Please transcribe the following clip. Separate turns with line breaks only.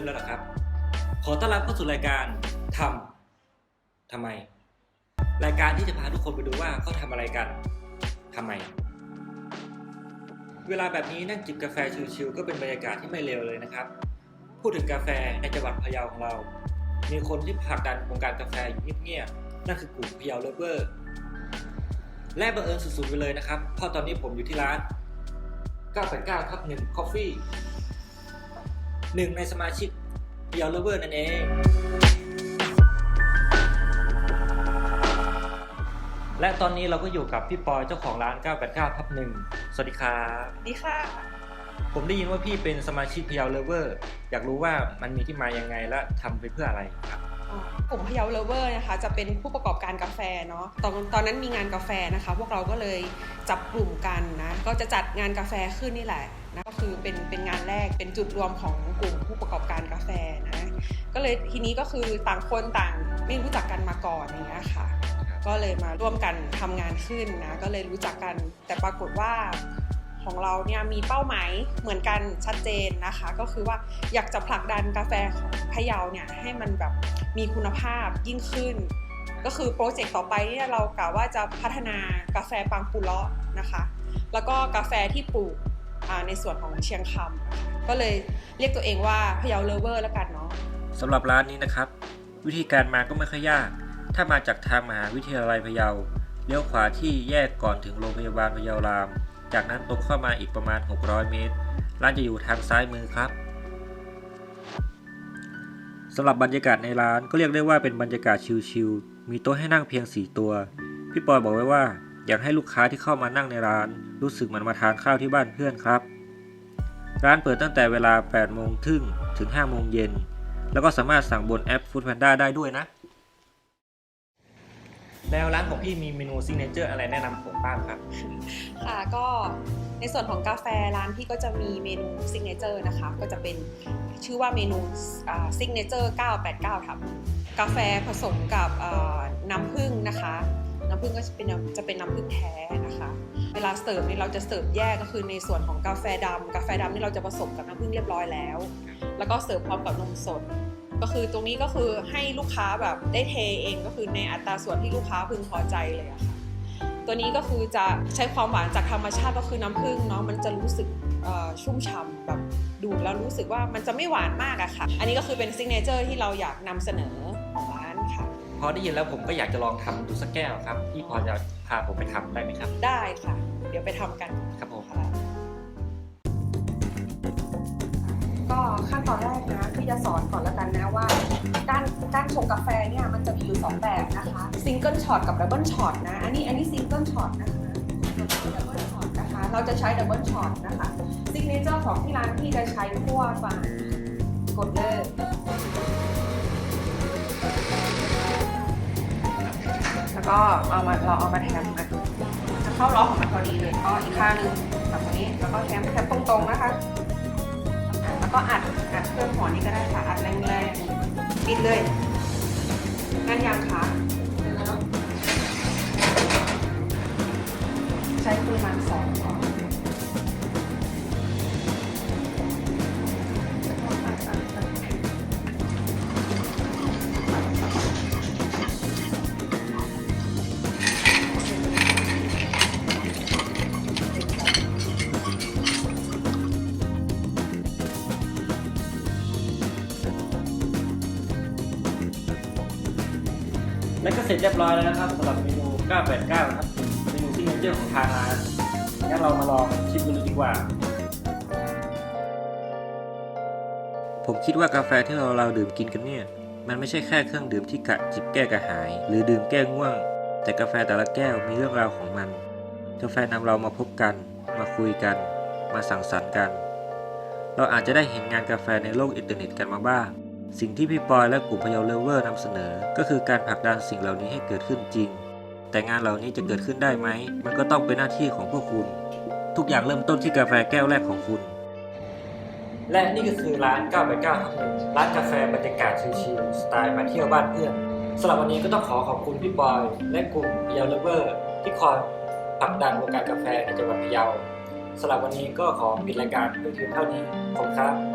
ริ่มแล้วเหรอครับ ขอต้อนรับเข้าสู่รายการทำทำไม รายการที่จะพาทุกคนไปดูว่าเขาทำอะไรกันทำไม เวลาแบบนี้นั่งจิบกาแฟชิลๆก็เป็นบรรยากาศที่ไม่เลวเลยนะครับ พูดถึงกาแฟในจังหวัดพะเยาของเรา มีคนที่ผลักดันวงการกาแฟอยู่เงียบๆนั่นคือกลุ่มพะเยาเลเวอร์ และบังเอิญสุดๆไปเลยนะครับเพราะตอนนี้ผมอยู่ที่ร้าน989ทับ1 Coffee หนึ่งในสมาชิก พะเยาเลเวอร์นั่นเอง และตอนนี้เราก็อยู่กับพี่ปอยเจ้าของร้าน 989ทับ1สวัสดีครับ
ดีค่ะ
ผมได้ยินว่าพี่เป็นสมาชิกพะเยาเลเวอร์อยากรู้ว่ามันมีที่มายังไงและทำไปเพื่ออะไรครับ
กลุ่มพะเยาเลเวอร์นะคะจะเป็นผู้ประกอบการกาแฟเนาะตอนตอนนั้นมีงานกาแฟนะคะ พวกเราก็เลย จับกลุ่มกันนะก็จะจัดงานกาแฟขึ้นนี่แหละนะก็คือเป็นเป็นงานแรกเป็นจุดรวมของกลุ่มผู้ประกอบการกาแฟนะก็เลยทีนี้ก็คือต่างคนต่างไม่รู้จักกันมาก่อนอย่างเงี้ยค่ะ ก็เลยมาร่วมกันทำงานขึ้นนะก็เลยรู้จักกันแต่ปรากฏว่าของเราเนี่ยมีเป้าหมายเหมือนกันชัดเจนนะคะ ก็คือว่าอยากจะผลักดันกาแฟของพะเยาเนี่ยให้มันแบบมีคุณภาพยิ่งขึ้น ก็คือโปรเจกต์ต่อไปเนี่ยเรากะว่าจะพัฒนากาแฟปังปูเลาะนะคะ แล้วก็กาแฟที่ปลูกในส่วนของเชียงคำก็เลยเรียกตัวเองว่าพะเยาเลเวอร์แล้วกันเนาะ
สำหรับร้านนี้นะครับ วิธีการมาก็ไม่ค่อยยาก ถ้ามาจากทางมหาวิทยาลัยพะเยาเลี้ยวขวาที่แยกก่อนถึงโรงพยาบาลพะเยาราม จากนั้นตรงเข้ามาอีกประมาณ 600 เมตร ร้านจะอยู่ทางซ้ายมือครับสำหรับบรรยากาศในร้านก็เรียกได้ว่าเป็นบรรยากาศชิลๆ มีโต๊ะให้นั่งเพียง 4 ตัว พี่ปอยบอกไว้ว่า อยากให้ลูกค้าที่เข้ามานั่งในร้าน รู้สึกเหมือนมาทานข้าวที่บ้านเพื่อนครับ ร้านเปิดตั้งแต่เวลา8โมงครึ่งถึง5โมงเย็น แล้วก็สามารถสั่งบนแอป Food Panda ได้ด้วยนะ แล้วร้านของพี่มีเมนูซิกเนเจอร์อะไรแนะนำผมบ้างครับ
ค่ะก็ในส่วนของกาแฟร้านพี่ก็จะมีเมนูซิกเนเจอร์นะคะ ก็จะเป็นชื่อว่าเมนูซิกเนเจอร์989ครับกาแฟผสมกับน้ำผึ้งนะคะ น้ำผึ้งก็จะเป็นจะเป็นน้ำผึ้งแท้นะคะ เวลาเสิร์ฟนี่เราจะเสิร์ฟแยกก็คือในส่วนของกาแฟดำกาแฟดำนี่เราจะผสมกับน้ำผึ้งเรียบร้อยแล้ว แล้วก็เสิร์ฟพร้อมกับนมสด ก็คือตรงนี้ก็คือให้ลูกค้าแบบได้เทเองก็คือในอัตราส่วนที่ลูกค้าพึงพอใจเลยอะค่ะตัวนี้ก็คือจะใช้ความหวานจากธรรมชาติก็คือน้ำผึ้งเนาะมันจะรู้สึกเอ่อชุ่มฉ่ำแบบดูดแล้วรู้สึกว่ามันจะไม่หวานมากอะค่ะ อันนี้ก็คือเป็นซิกเนเจอร์ที่เราอยากนำเสนอของร้านค่ะ
พอได้ยินแล้วผมก็อยากจะลองทำดูสักแก้วครับพี่พอจะพาผมไปทำได้ไหมครับ
ได้ค่ะ เดี๋ยวไปทำกัน
ครับผม
ค่ะก็ขั้นตอนแรกนะพี่ จะสอนก่อนแล้วกันนะว่า การการชงกาแฟเนี่ยมันจะมีอยู่สองแบบนะคะซิงเกิลช็อตกับดับเบิลช็อตนะ อันนี้อันนี้ซิงเกิลช็อตนะคะดับเบิลช็อตนะคะ เราจะใช้ดับเบิลช็อตนะคะซิกเนเจอร์ของที่ร้านพี่จะใช้คั่วฝานกดเลยแล้วก็เอามาเราเอามาแทมนะจะเข้าล็อกของมันพอดีเลยก็อีกข้างหนึงแบบนี้แล้วก็แทมแทมตรงๆนะคะ แล้วก็อัดอั ดเครื่องหอนี้ก็ได้ค่ะอัดแรงๆปิดเลยงั้นยังคะใช้ปริมาณสองก่อน
และก็เสร็จเรียบร้อยแล้วนะครับสำหรับเมนู 989ครับเมนูซิกเนเจอร์ของทางร้านงั้นเรามาลองชิมกันดูดีกว่า ผมคิดว่ากาแฟที่เราเราดื่มกินกันเนี่ย มันไม่ใช่แค่เครื่องดื่มที่กะจิบแก้กระหาย หรือดื่มแก้ง่วง แต่กาแฟแต่ละแก้วมีเรื่องราวของมัน กาแฟนำเรามาพบกัน มาคุยกัน มาสังสรรค์กัน เราอาจจะได้เห็นงานกาแฟในโลกอินเทอร์เน็ตกันมาบ้าง สิ่งที่พี่ปอยและกลุ่มพยาเลเวอร์นำเสนอ ก็คือการผลักดันสิ่งเหล่านี้ให้เกิดขึ้นจริง แต่งานเหล่านี้จะเกิดขึ้นได้ไหม มันก็ต้องเป็นหน้าที่ของพวกคุณ ทุกอย่างเริ่มต้นที่กาแฟแก้วแรกของคุณ และนี่ก็คือร้าน989ทับหนึ่งร้านกาแฟบรรยากาศชิลๆสไตล์มาเที่ยวบ้านเพื่อนสำหรับวันนี้ก็ต้องขอขอบคุณพี่ปอย และกลุ่มพยาเลเวอร์ ที่คอยผลักดันวงการกาแฟในจังหวัดพะเยาสำหรับวันนี้ก็ขอปิดรายการเพียงเท่านี้ขอบคุณครับ